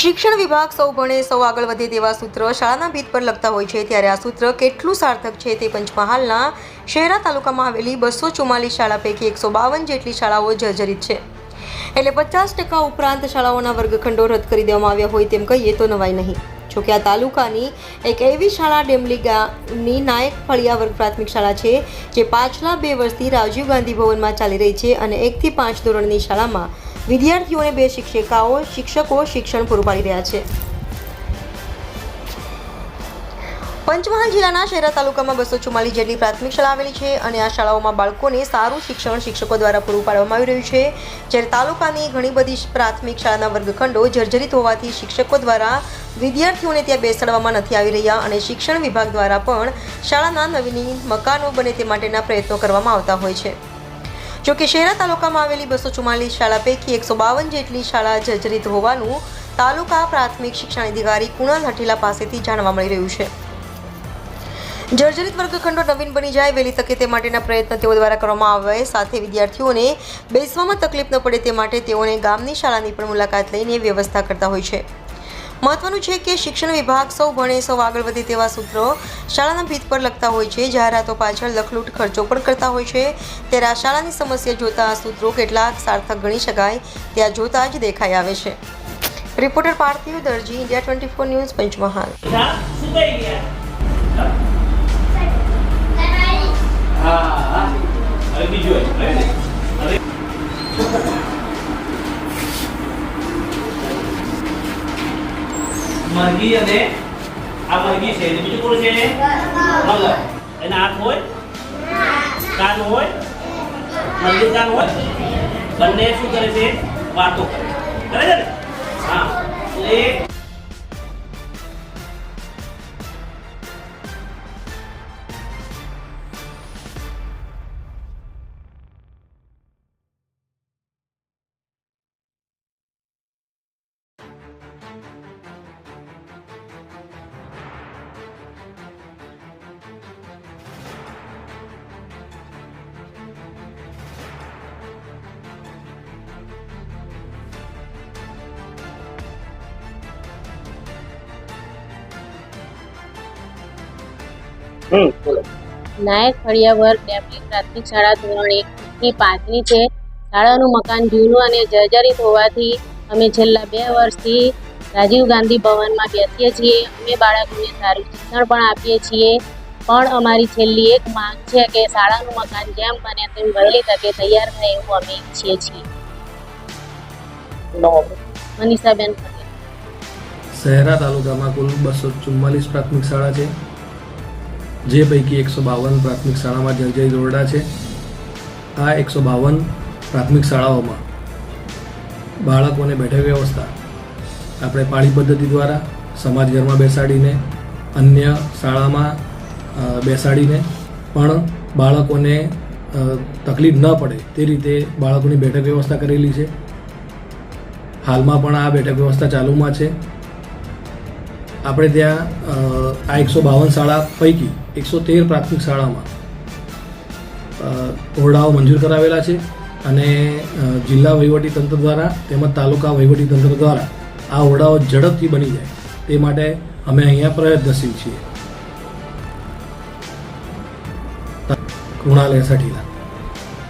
શિક્ષણ વિભાગ સૌ ભણે, સૌ આગળ વધે તેવા સૂત્ર શાળાના ભીત પર લખતા હોય છે. ત્યારે આ સૂત્ર કેટલું સાર્થક છે તે પંચમહાલના શહેરા તાલુકામાં આવેલી બસો ચુમ્માલીસ શાળા પૈકી એકસો બાવન જેટલી શાળાઓ જર્જરિત છે. એટલે પચાસ ટકા ઉપરાંત શાળાઓના વર્ગખંડો રદ કરી દેવામાં આવ્યા હોય તેમ કહીએ તો નવાઈ નહીં. જોકે આ તાલુકાની એક એવી શાળા ડેમલી ગામની નાયક ફળિયા વર્ગ પ્રાથમિક શાળા છે, જે પાછલા બે વર્ષથી રાજીવ ગાંધી ભવનમાં ચાલી રહી છે અને એકથી પાંચ ધોરણની શાળામાં વિદ્યાર્થીઓને બે શિક્ષિકાઓ, શિક્ષકો, શિક્ષણ પૂરું પાડી રહ્યા છે. પંચમહાલ જિલ્લાના શહેરા તાલુકામાં બસો ચુમ્માલીસ જેટલી પ્રાથમિક શાળા આવેલી છે અને આ શાળાઓમાં બાળકોને સારું શિક્ષણ શિક્ષકો દ્વારા પૂરું પાડવામાં આવી રહ્યું છે. જ્યારે તાલુકાની ઘણી બધી પ્રાથમિક શાળાના વર્ગખંડો જર્જરિત હોવાથી શિક્ષકો દ્વારા વિદ્યાર્થીઓને ત્યાં બેસાડવામાં નથી આવી રહ્યા અને શિક્ષણ વિભાગ દ્વારા પણ શાળાના નવીની મકાનો બને તે માટેના પ્રયત્નો કરવામાં આવતા હોય છે. જોકે શહેરા તાલુકામાં આવેલી બસો ચુમ્માલીસ શાળા પૈકી એકસો બાવન જેટલી શાળા જર્જરિત હોવાનું તાલુકા પ્રાથમિક શિક્ષણ અધિકારી કુણાલ હઠીલા પાસેથી જાણવા મળી રહ્યું છે. જર્જરિત વર્ગખંડો નવીન બની જાય, વહેલી તકે તે માટેના પ્રયત્ન તેઓ દ્વારા કરવામાં આવે, સાથે વિદ્યાર્થીઓને બેસવામાં તકલીફ ન પડે તે માટે તેઓને ગામની શાળાની પણ મુલાકાત લઈને વ્યવસ્થા કરતા હોય છે. મહત્વનું છે કે શિક્ષણ વિભાગ સૌ ભણે, સૌ આગળ વધે તેવા સૂત્રો શાળાના ભીત પર લખતા હોય છે. જાહેરાતો પાછળ લખલૂટ ખર્ચો પણ કરતા હોય છે. ત્યારે આ શાળાની સમસ્યા જોતા આ સૂત્રો કેટલાક સાર્થક ગણી શકાય. ત્યાં જોતા જ દેખાઈ આવે છે. Reporter Parthiv Darji, India twenty four news Panchmahal. મરઘી અને આ મરઘી છે. બીજું કોણ છે? મગર એના હાથ હોય? કાન હોય? મરઘી કાન હોય? બંને શું કરે છે? વાતો કરે. કરે છે ને હા. એટલે નાયક ફળિયાવર વર્ગ પ્રાથમિક શાળા ધોરણ એક થી પાંચની છે. શાળાનું મકાન જૂનું અને જર્જરિત હોવાથી અમે છેલ્લા બે વર્ષથી રાજીવ ગાંધી ભવનમાં બેસીએ છીએ. અમે બાળકોને સારું શિક્ષણ પણ આપીએ છીએ. પણ અમારી છેલ્લી એક માંગ છે કે શાળાનું મકાન જેમ બને તેમ વહેલી તકે તૈયાર થાય એવું અમે ઈચ્છીએ છીએ. મનીષાબેન પટેલ. શહેરા તાલુકામાં કુલ બસો ચુમ્માલીસ પ્રાથમિક શાળા છે. જે પૈકી એકસો બાવન પ્રાથમિક શાળામાં જર્જરિત દોરડા છે, આ એકસો બાવન પ્રાથમિક શાળાઓમાં બાળકોને બેઠક વ્યવસ્થા, આપણે પાળી પદ્ધતિ દ્વારા સમાજ ઘરમાં બેસાડીને, અન્ય શાળામાં બેસાડીને પણ બાળકોને તકલીફ ન પડે તે રીતે બાળકોની બેઠક વ્યવસ્થા કરેલી છે. હાલમાં પણ આ બેઠક વ્યવસ્થા ચાલુમાં છે. આપણે ત્યાં આ એકસો બાવન શાળા પૈકી એકસો તેર પ્રાથમિક શાળામાં ઓરડાઓ મંજૂર કરાવેલા છે અને જિલ્લા વહીવટી તંત્ર દ્વારા તેમજ તાલુકા વહીવટી તંત્ર દ્વારા આ ઓરડાઓ ઝડપથી બની જાય. તે માટે અમે અહીંયા પ્રયત્નશીલ છીએ. કૃણાલ એસઠીલા